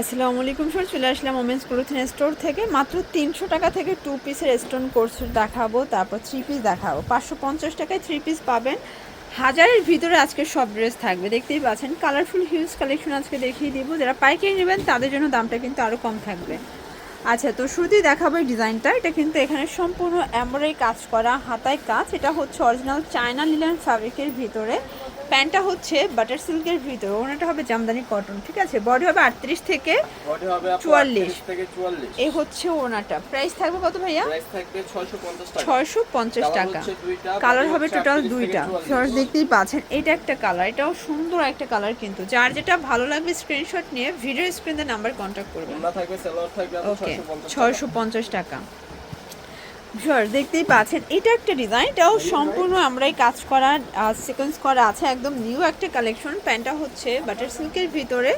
আসসালামু আলাইকুম স্যার চলে আসলাম ওমেন্স ক্লোথিং স্টোর থেকে। মাত্র তিনশো টাকা থেকে টু পিসের স্টোন কোর্স দেখাবো, তারপর থ্রি পিস দেখাবো। পাঁচশো পঞ্চাশ টাকায় থ্রি পিস পাবেন। হাজারের ভিতরে আজকে সব ড্রেস থাকবে, দেখতেই পাচ্ছেন। কালারফুল হিউজ কালেকশন আজকে দেখিয়ে দিব। যারা পাইকারি নেবেন, তাদের জন্য দামটা কিন্তু আরও কম থাকবে। আচ্ছা তো শুরুতেই দেখাবো এই ডিজাইনটা এটা কিন্তু এখানে সম্পূর্ণ এমব্রয়ডারি কাজ করা, হাতায় কাজ। এটা হচ্ছে অরিজিনাল চায়না লিলেন ফ্যাব্রিকের ভিতরে। প্যান্টটা হচ্ছে বাটার সিল্কের ভিতরে ওনাটা হবে জামদানি কটন ঠিক আছে? বডি হবে আটত্রিশ থেকে বডি হবে 44 থেকে 44 এই হচ্ছে ওনাটা। প্রাইস থাকবে কত ভাইয়া? প্রাইস থাকবে 650 টাকা। ছয়শো পঞ্চাশ টাকা। কালার হবে টোটাল দুইটা। 44 ফ্লোর্স দেখতেই পাচ্ছেন এটা একটা কালার এটাও সুন্দর একটা কালার কিন্তু। যার যেটা ভালো লাগবে স্ক্রিনশট নিয়ে ভিডিও স্ক্রিনে নাম্বার কন্ট্যাক্ট করবেন। ওকে 650 ছয়শো পঞ্চাশ টাকা। শিওর দেখতেই পাচ্ছেন, এটা একটা ডিজাইন এটাও সম্পূর্ণ আমরাই কাজ করা সিকোয়েন্স করা আছে, একদম নিউ একটা কালেকশন প্যান্টটা হচ্ছে বাটার সিল্কের ভিতরে।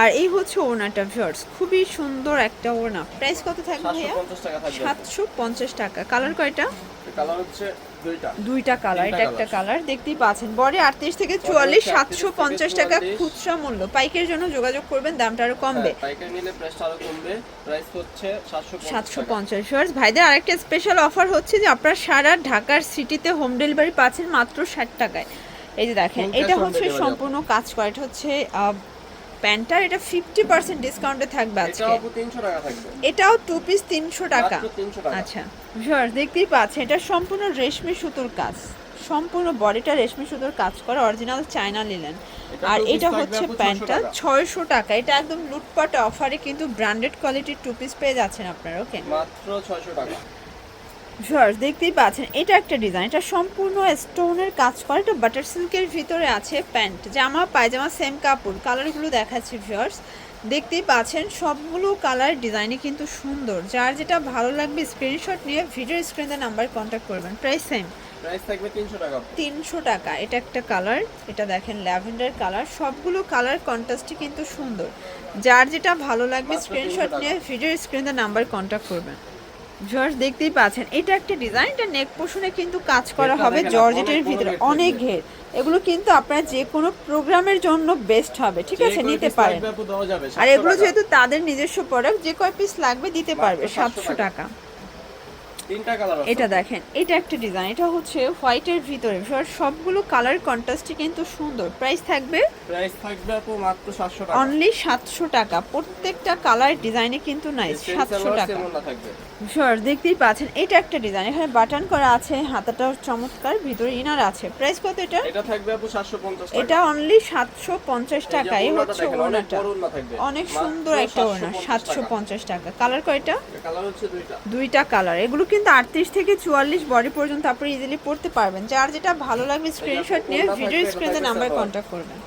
আর এই হচ্ছে ওনাটা ভিউয়ার্স খুবই সুন্দর একটা ওনা প্রাইস কত থাকবে ভাইয়া? 750 টাকা কালার কয়টা? কালার হচ্ছে দুইটা। দুইটা কালার এটা একটা কালার দেখতেই পাচ্ছেন। বডি আটত্রিশ থেকে চুয়াল্লিশ 38 সাতশো পঞ্চাশ টাকা খুচরা মূল্য। পাইকের জন্য যোগাযোগ করবেন দামটা আরও কমবে। হ্যাঁ, পাইকারি নিলে প্রাইসটা আরও কমবে। প্রাইস হচ্ছে 750 সাতশো টাকা। পঞ্চাশ ফার্স ভাইদের আরেকটা স্পেশাল অফার হচ্ছে যে আপনারা সারা ঢাকার সিটিতে হোম ডেলিভারি পাচ্ছেন মাত্র ষাট টাকায়। এই যে দেখেন এটা হচ্ছে সম্পূর্ণ কাজ করা। এটা হচ্ছে প্যান্টার এটা ফিফটি পার্সেন্ট ডিসকাউন্টে থাকবে আজকে। আপু 300 টাকা থাকবে। এটাও টু পিস তিনশো টাকা। মাত্র 300 টাকা। আচ্ছা। ভিউয়ার্স দেখতেই পাচ্ছেন এটা সম্পূর্ণ রেশমি সুতোর কাজ। সম্পূর্ণ বডিটা রেশমি সুতোর কাজ করা অরিজিনাল চায়না লিলেন আর এটা হচ্ছে আপু 600 প্যান্টটা। ছয়শো টাকা। এটা একদম লুটপাট অফারে কিন্তু ব্র্যান্ডেড কোয়ালিটির টু পিস পেয়ে যাচ্ছেন আপনারা ওকে মাত্র 600 টাকা। ভিউয়ার্স দেখতেই পাচ্ছেন এটা একটা ডিজাইন এটা সম্পূর্ণ স্টোনের কাজ করা এটা বাটার সিল্কের ভিতরে আছে প্যান্ট জামা পায়জামা সেম কাপড় কালারগুলো দেখাচ্ছি ভিউয়ার্স দেখতেই পাচ্ছেন সবগুলো কালার ডিজাইনে কিন্তু সুন্দর যার যেটা ভালো লাগবে স্ক্রিনশট নিয়ে ভিডিও স্ক্রিনে নাম্বার কন্ট্যাক্ট করবেন প্রাইস সেম প্রাইস থাকবে 300 টাকা। তিনশো টাকা এটা একটা কালার এটা দেখেন ল্যাভেন্ডার কালার সবগুলো কালার কন্ট্রাস্টই কিন্তু সুন্দর যার যেটা ভালো লাগবে স্ক্রিনশট নিয়ে ভিডিও স্ক্রিনে নাম্বার কন্ট্যাক্ট করবেন। জর্জ দেখতেই পাচ্ছেন। এটা একটা ডিজাইন এটা নেক পোষণে কিন্তু কাজ করা হবে। জর্জেটের ভিতরে অনেক ঘের। এগুলো কিন্তু আপনারা যে কোনো প্রোগ্রামের জন্য বেস্ট হবে ঠিক আছে? নিতে পারেন। আর এগুলো যেহেতু তাদের নিজস্ব প্রোডাক্ট যে কয় পিস লাগবে দিতে পারবে সাতশো টাকা। টাকা তিনটা কালার আছে এটা দেখেন এটা একটা ডিজাইন এটা হচ্ছে হোয়াইটের ভিতরে। সব- সবগুলো কালার কন্ট্রাস্টই কিন্তু সুন্দর। প্রাইস থাকবে প্রাইস থাকবে আপু মাত্র 700 টাকা। অনলি সাতশো টাকা। প্রত্যেকটা কালার ডিজাইনে কিন্তু নাইস Same সাতশো সালোয়ার, টাকা। শিওর দেখতেই পাচ্ছেন এটা একটা ডিজাইন এখানে বাটন করা আছে হাতাটাও চমৎকার ভিতরে ইনার আছে। প্রাইস কত এটা? এটা থাকবে আপু 750 টাকা। এটা অনলি সাতশো পঞ্চাশ এই যে টাকা এই হচ্ছে দেখেন, অনেক সুন্দর একটা ওড়না 750 সাতশো পঞ্চাশ টাকা। কালার কয়টা? কালার হচ্ছে দুইটা। দুইটা কালার এগুলো কিন্তু আটত্রিশ থেকে চুয়াল্লিশ বডি পর্যন্ত আপনি ইজিলি পড়তে পারবেন। যার যেটা ভালো লাগবে স্ক্রিনশট নিয়ে ভিডিও স্ক্রিনে নাম্বার কন্ট্যাক্ট করবেন।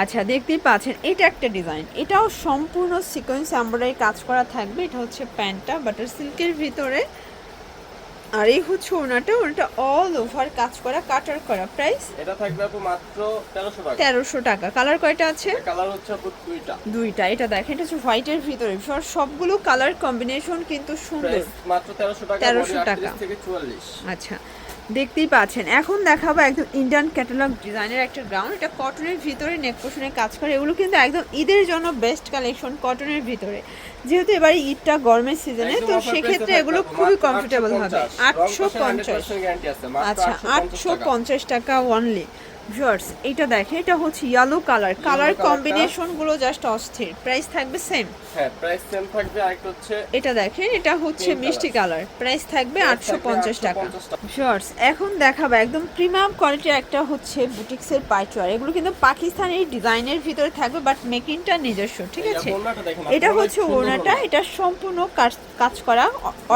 আচ্ছা দেখতেই পাচ্ছেন, এটা একটা ডিজাইন এটাও সম্পূর্ণ সিকোয়েন্স এমব্রয়ডারি কাজ করা থাকবে। এটা হচ্ছে প্যান্টটা বাটার সিল্কের ভিতরে। আর এই হচ্ছে ওনাটা ওনাটা অল ওভার কাজ করা কাটার করা প্রাইস এটা থাকবে আপু মাত্র 1300 টাকা। 1300 টাকা। কালার কয়টা আছে? কালার হচ্ছে আপু দুইটা। দুইটা। এটা দেখেন এটা হচ্ছে হোয়াইটের ভিতরে। সব- সবগুলো কালার কম্বিনেশন কিন্তু সুন্দর। মাত্র 1300 টাকা 1300 টাকা। 38 থেকে 44 আচ্ছা। দেখতেই পাচ্ছেন। এখন দেখাবো একদম ইন্ডিয়ান ক্যাটালগ ডিজাইনের একটা গ্রাউন্ড এটা কটনের ভিতরে নেক কাজ করে। এগুলো কিন্তু একদম ঈদের জন্য বেস্ট কালেকশন কটনের ভিতরে। যেহেতু এবারে ঈদটা গরমের সিজনে তো সেক্ষেত্রে এগুলো খুবই কমফোর্টেবল হবে। আটশো পঞ্চাশ। 100% গ্যারান্টি আছে মাত্র আচ্ছা আটশো পঞ্চাশ টাকা অনলি ভিউয়ার্স এটা দেখেন এটা হচ্ছে ইয়েলো কালার কালার কম্বিনেশনগুলো জাস্ট অস্থির। প্রাইস থাকবে সেম হ্যাঁ প্রাইস সেম থাকবে আরেকটা হচ্ছে এটা দেখেন এটা হচ্ছে মিষ্টি কালার প্রাইস থাকবে আটশো পঞ্চাশ টাকা। 850 টাকা। শর্টস এখন দেখাবো একদম প্রিমিয়াম কোয়ালিটির একটা হচ্ছে বুটিক্সের পাইচুয়ার। এগুলো কিন্তু পাকিস্তানি ডিজাইনের ভিতরে থাকবে বাট মেকিংটা নিজস্ব ঠিক আছে? এটা হচ্ছে ওনাটা এটা সম্পূর্ণ কাজ করা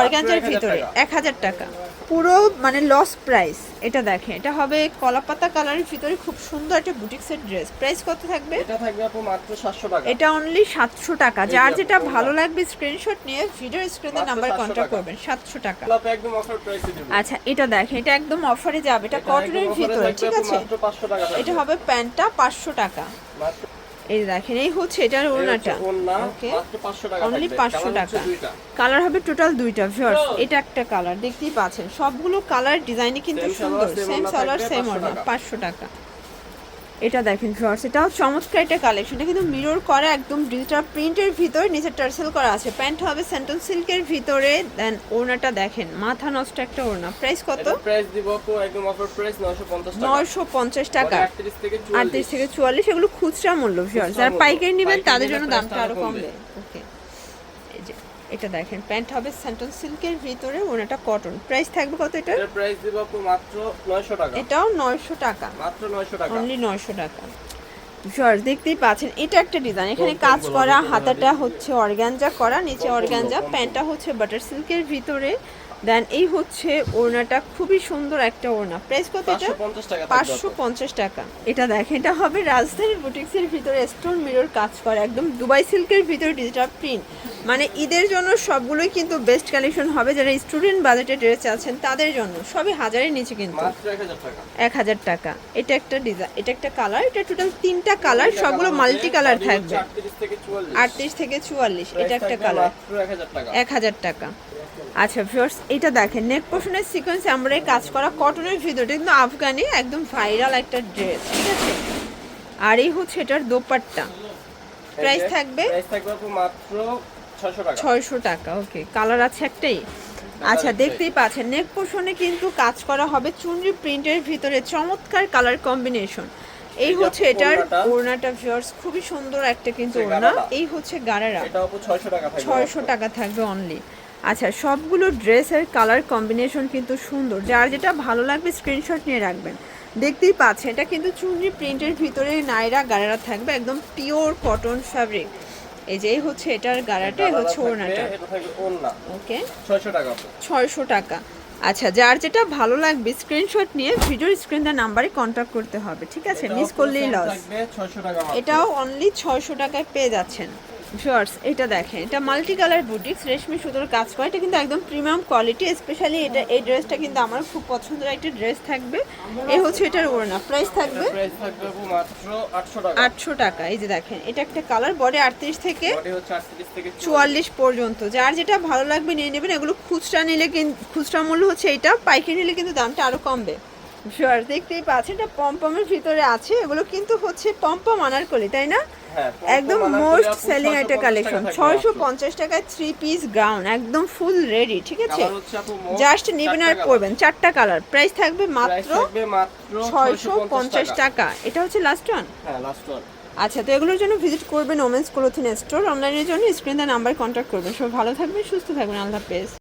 অর্গানজার ভিতরে টাকা। এক হাজার টাকা। পুরো মানে লস প্রাইস এটা দেখেন। এটা হবে কলাপাতা কালারের ভিতরে খুব সুন্দর একটা বুটিক্সের ড্রেস প্রাইস কত থাকবে? এটা থাকবে আপু মাত্র 700 টাকা। এটা অনলি সাতশো টাকা। যার যেটা ভালো লাগবে স্ক্রিনশট নিয়ে ভিডিও স্ক্রিনে নাম্বার 700 কন্ট্যাক্ট করবেন সাতশো টাকা। আপু একদম অফার প্রাইসে দিব। আচ্ছা এটা দেখেন এটা একদম অফারে যাবে। এটা কটনের ভিতরে ঠিক আছে? 500। এটা হবে প্যান্টটা পাঁচশো টাকা। মাত্র এই দেখেন এই হচ্ছে এটার ওড়নাটা। ওকে মাত্র 500 টাকা অনলি পাঁচশো টাকা। কালার হবে টোটাল দুইটা ভিউয়ার্স. এটা একটা কালার দেখতেই পাচ্ছেন। সবগুলো কালার ডিজাইনে কিন্তু সুন্দর। সেম কালার সেম 500 ওড়না পাঁচশো টাকা। এটা দেখেন শর্টস এটাও চমৎকার একটা কালেকশন এটা কিন্তু মিরর করা একদম ডিজিটাল প্রিন্টের ভিতরে নিচে টার্সেল করা আছে। প্যান্ট হবে স্যান্টন সিল্কের ভিতরে দেন ওড়নাটা দেখেন মাথা নষ্ট একটা ওড়না। প্রাইস কত? প্রাইস দিব আপু একদম অফার প্রাইস 950 টাকা। নয়শো পঞ্চাশ টাকা। 38 থেকে আটত্রিশ থেকে চুয়াল্লিশ এগুলো খুচরা মূল্য ভিউয়ার যারা পাইকারি নেবেন তাদের জন্য দামটা আরও কমবে। ওকে এটা দেখেন প্যান্ট হবে স্যান্টন সিল্কের ভিতরে ওনাটা কটন। প্রাইস থাকবে কত এটা? এর প্রাইস দিব আপু মাত্র 900 টাকা। এটাও নয়শো টাকা। মাত্র 900 টাকা। অনলি নয়শো টাকা। ভিউয়ার দেখতেই পাচ্ছেন এটা একটা ডিজাইন এখানে কাজ করা হাতাটা হচ্ছে অর্গানজা করা নিচে অর্গানজা প্যান্টটা হচ্ছে বাটার সিল্কের ভিতরে। দেন এই হচ্ছে ওড়নাটা খুবই সুন্দর একটা ওড়না। প্রাইস কত এটা? 550 টাকা থাকবে পাঁচশো। পঞ্চাশ টাকা। এটা দেখেন এটা হবে রাজধানী বুটিক্সের ভিতরে স্টোন মিরর কাজ করা একদম দুবাই সিল্কের ভিতরে ডিজিটাল প্রিন্ট মানে ঈদের জন্য সবগুলোই কিন্তু বেস্ট কালেকশন হবে। যারা স্টুডেন্ট বাজেটে ড্রেস আছেন তাদের জন্য। সবই হাজারের নিচে কিন্তু। মাত্র 1000 টাকা। এক হাজার টাকা। এটা একটা ডিজাইন এটা একটা কালার এটা টোটাল তিনটা কালার সবগুলো মাল্টি কালার থাকবে। 38 থেকে 44 আটত্রিশ থেকে চুয়াল্লিশ এটা একটা কালার মাত্র 1000 টাকা। এক হাজার টাকা। আচ্ছা ভিউয়ার্স এটা দেখেন। নেক পোর্শনের সিকোয়েন্স আমরা কাজ করা কটনের ভিতরে কিন্তু আফগানি একদম ভাইরাল একটা ড্রেস ঠিক আছে? আর এই হচ্ছে এটার দোপাট্টা। প্রাইস থাকবে প্রাইস থাকবে আপু মাত্র 600 টাকা। ছয়শো টাকা ওকে কালার আছে একটাই? আচ্ছা দেখতেই পাচ্ছেন নেক পোর্শনে কিন্তু কাজ করা হবে চুনরি প্রিন্টের ভিতরে চমৎকার কালার কম্বিনেশন এই হচ্ছে এটার ওড়নাটা। ভিউয়ার্স খুবই সুন্দর একটা কিন্তু ওড়না। এই হচ্ছে গারারা। এটা 600 টাকা থাকবে ছয়শো। টাকা থাকবে অনলি আচ্ছা সবগুলো ড্রেসের কালার কম্বিনেশন কিন্তু সুন্দর। যার যেটা ভালো লাগবে স্ক্রিনশট নিয়ে রাখবেন। দেখতেই পাচ্ছেন এটা কিন্তু চুনরি প্রিন্টের ভিতরে নাইরা গাড়ারা থাকবে একদম পিওর কটন ফ্যাব্রিক এই যে হচ্ছে এটার গাড়াটা হচ্ছে ওড়নাটা। ওকে 600 টাকা ছয়শো টাকা। আচ্ছা যার যেটা ভালো লাগবে স্ক্রিনশট নিয়ে ভিডিও স্ক্রিন দেওয়ার নাম্বারে কন্ট্যাক্ট করতে হবে ঠিক আছে? মিস করলেই লস থাকবে 600 টাকা মাত্র। এটাও অনলি ছয়শো টাকায় পেয়ে যাচ্ছেন। শর্টস এটা দেখেন এটা মাল্টি কালার বুটিক্স রেশমি সুতোর কাজ করে। এটা কিন্তু একদম প্রিমিয়াম কোয়ালিটি স্পেশালি এটা এই ড্রেসটা কিন্তু আমার খুব পছন্দের একটা ড্রেস থাকবে। এই হচ্ছে এটার ওড়না। প্রাইস থাকবে প্রাইস থাকবে মাত্র 800 টাকা। আটশো টাকা। এই যে দেখেন এটা একটা কালার বডি আটত্রিশ থেকে বডি হচ্ছে 38 থেকে 44 চুয়াল্লিশ পর্যন্ত। যার যেটা ভালো লাগবে নিয়ে নেবেন। এগুলো খুচরা নিলে কিন্তু খুচরা মূল্য হচ্ছে এটা। পাইকারি নিলে কিন্তু দামটা আরও কমবে। শিওর দেখতেই পাচ্ছেন এটা পম্পমের ভিতরে আছে। এগুলো কিন্তু হচ্ছে পম্পম আনারকলি তাই না? একদম মোস্ট সেলিং 650 একটা কালেকশন ছয়শো পঞ্চাশ টাকায় থ্রি পিস গ্রাউন্ড একদম ফুল রেডি ঠিক আছে? জাস্ট নেবেন আর পরবেন চারটা কালার প্রাইস থাকবে মাত্র ছয়শো পঞ্চাশ টাকা। এটা হচ্ছে লাস্ট ওয়ান হ্যাঁ লাস্ট ওয়ান আচ্ছা তো এগুলোর জন্য ভিজিট করবেন ওমেন্স ক্লোথিং স্টোর অনলাইনের জন্য স্ক্রিন নাম্বার কন্ট্যাক্ট করবেন। সব ভালো থাকবেন সুস্থ থাকবেন। আল্লাহ হাফেজ।